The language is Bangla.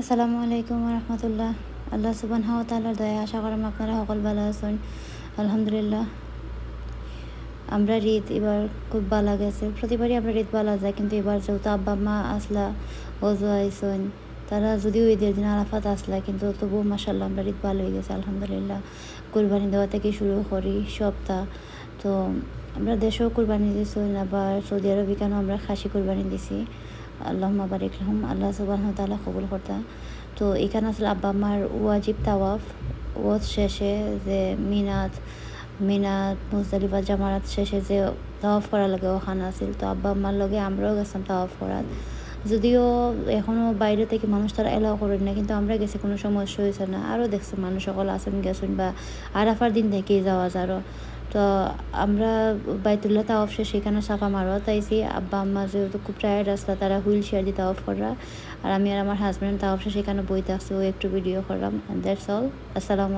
আসসালামু আলাইকুম রহমতুল্লাহ আল্লাহ সুবান হাওয়া তাল্লার দয়া, আশা করাম আপনারা সকল ভালো আছেন। আলহামদুলিল্লাহ। আমরা ঈদ এবার খুব ভালো গেছে। প্রতিবারই আমরা ঈদ ভালো যায়, কিন্তু এবার যেহেতু আব্বা মা আসলা ওজো আইসন তারা যদিও ঈদের দিন আরাফাত আসলা, কিন্তু তবুও মাসাল্লাহ আমরা ঈদ ভালো হয়ে গেছে, আলহামদুলিল্লাহ। কোরবানি দেওয়া থেকে শুরু করি সপ্তাহ। তো আমরা দেশেও কোরবানি দিয়েছি আবার সৌদি আরবে কেন আমরা খাসি কোরবানি দিছি? আল্লাহ বারিক রহম আল্লাহ সুবাহ তালা কবুল করতা। তো এখানে আসলে আব্বা আমার ওয়াজিব তাওয়াফ, ওয়াজ শেষে যে মিনাত মিনাত, মুজদালিফা জামারাত শেষে যে তাওয়াফ করার লাগে ওখানে আছিল তো আব্বা আম্মার লগে আমরাও গেছিলাম তাওয়াফ করার। যদিও এখনও বাইরে থেকে মানুষ তারা এলাও করেন না কিন্তু আমরা গেছি কোনো সমস্যা হয়েছে না। আরও দেখছি মানুষ সকল আসেন গেছেন বা আরাফার দিন থেকেই যাওয়া যায় যারও তো আমরা বাইতুল্লাহ তাওয়াফ শেষ সেখানে সাফা মারো তাইছি। আব্বা, আম্মা যেহেতু খুব টায়ার্ড আসলা তারা হুইল চেয়ার দিয়ে তাওয়াফ করা আর আমি আর আমার হাজব্যান্ড তাওয়াফ শেষ সেখানে বইতে আসছি, ও একটু ভিডিও করলাম দ্যাটস অল আসসালামু